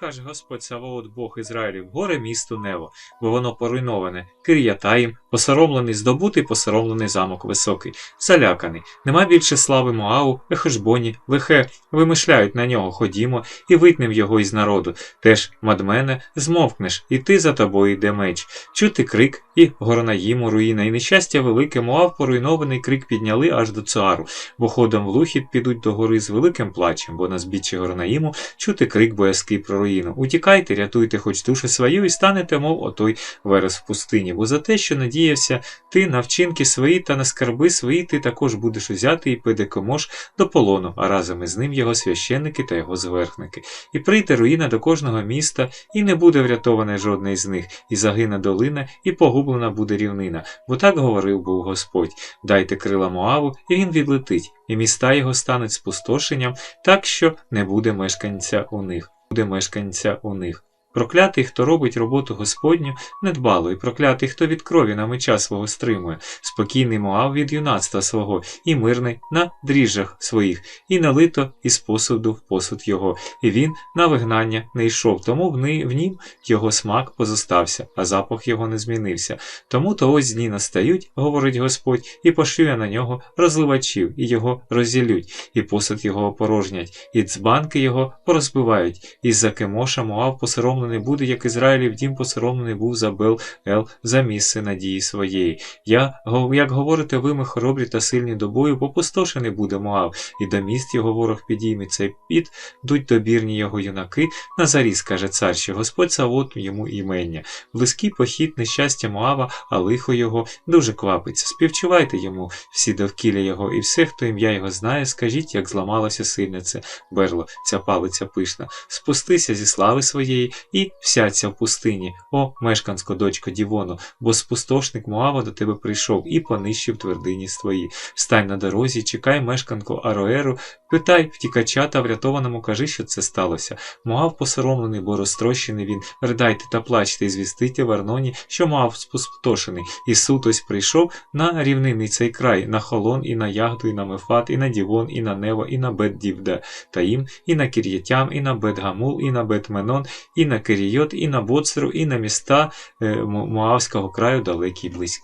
каже Господь Саваот Бог Ізраїлів, горе місту Нево, бо воно поруйноване, Кир'ятаїм, посоромлений здобутий посоромлений замок високий, заляканий. Нема більше слави Моаву, Ехешбоні, лихе, вимишляють на нього, ходімо, і витнем його із народу. Теж, мадмене, змовкнеш, і ти за тобою йде меч. Чути крик, і Горонаїму, руїна, і нещастя велике, Моав поруйнований крик підняли аж до Цуару, бо ходом в лухід підуть до гори з великим плачем, бо на збіччі Горонаїму чути крик боязкий про руїну. Утікайте, рятуйте хоч душу свою, і станете, мов отой верес в пустині, бо за те, що надіявся ти на вчинки свої та на скарби свої, ти також будеш узяти і педекомож до полону, а разом із ним його священники та його зверхники. І прийде руїна до кожного міста, і не буде врятоване жодне з них, і загине долина, і погублена буде рівнина. Бо так говорив був Господь: дайте крила Моаву, і він відлетить, і міста його стануть спустошенням, так що не буде мешканця у них. Буде мешканця у них. Проклятий, хто робить роботу Господню, недбало, і проклятий, хто від крові на меча свого стримує, спокійний Моав від юнацтва свого, і мирний на дріжджах своїх, і налито із посуду в посуд його, і він на вигнання не йшов, тому в, ни, в нім його смак позостався, а запах його не змінився. Тому то ось дні настають, говорить Господь, і пошлю на нього розливачів, і його розділють, і посуд його опорожнять, і дзбанки його порозбивають, і за кемоша Моав посоромлений буде, як Ізраїлів дім посоромлений був за Бел Ел за місце надії своєї. Я, як говорите ви, ми хоробрі та сильні до бою, попустошений буде Моав, і до міст його ворог підійметься, і підуть добірні його юнаки. На зарі, скаже цар, що Господь Савот йому імення. Близький похід нещастя Моава, а лихо його дуже квапиться. Співчувайте йому всі довкілля його, і все, хто ім'я його знає, скажіть, як зламалося сильне це берло, ця палиця пишна. Спустися зі слави своєї і всяться в пустині, о, мешкансько, дочко Дівону, бо спустошник Моава до тебе прийшов і понищив твердині твої. Стань на дорозі, чекай мешканку Ароеру, питай втікача та врятованому кажи, що це сталося. Моав посоромлений, бо розтрощений він. Ридайте та плачте, і звістите в Арноні, що Моав спустошений. І суд ось прийшов на рівнинний цей край, на Холон, і на Ягду, і на Мефат, і на Дівон, і на Нево, і на Бет-Дівде, Таїм, і на Кір'єтям, і на Бет-Гамул, і на Бет-Менон, і на Кирійот, і на Боцеру, і на міста е, Моавського краю далекі й близькі.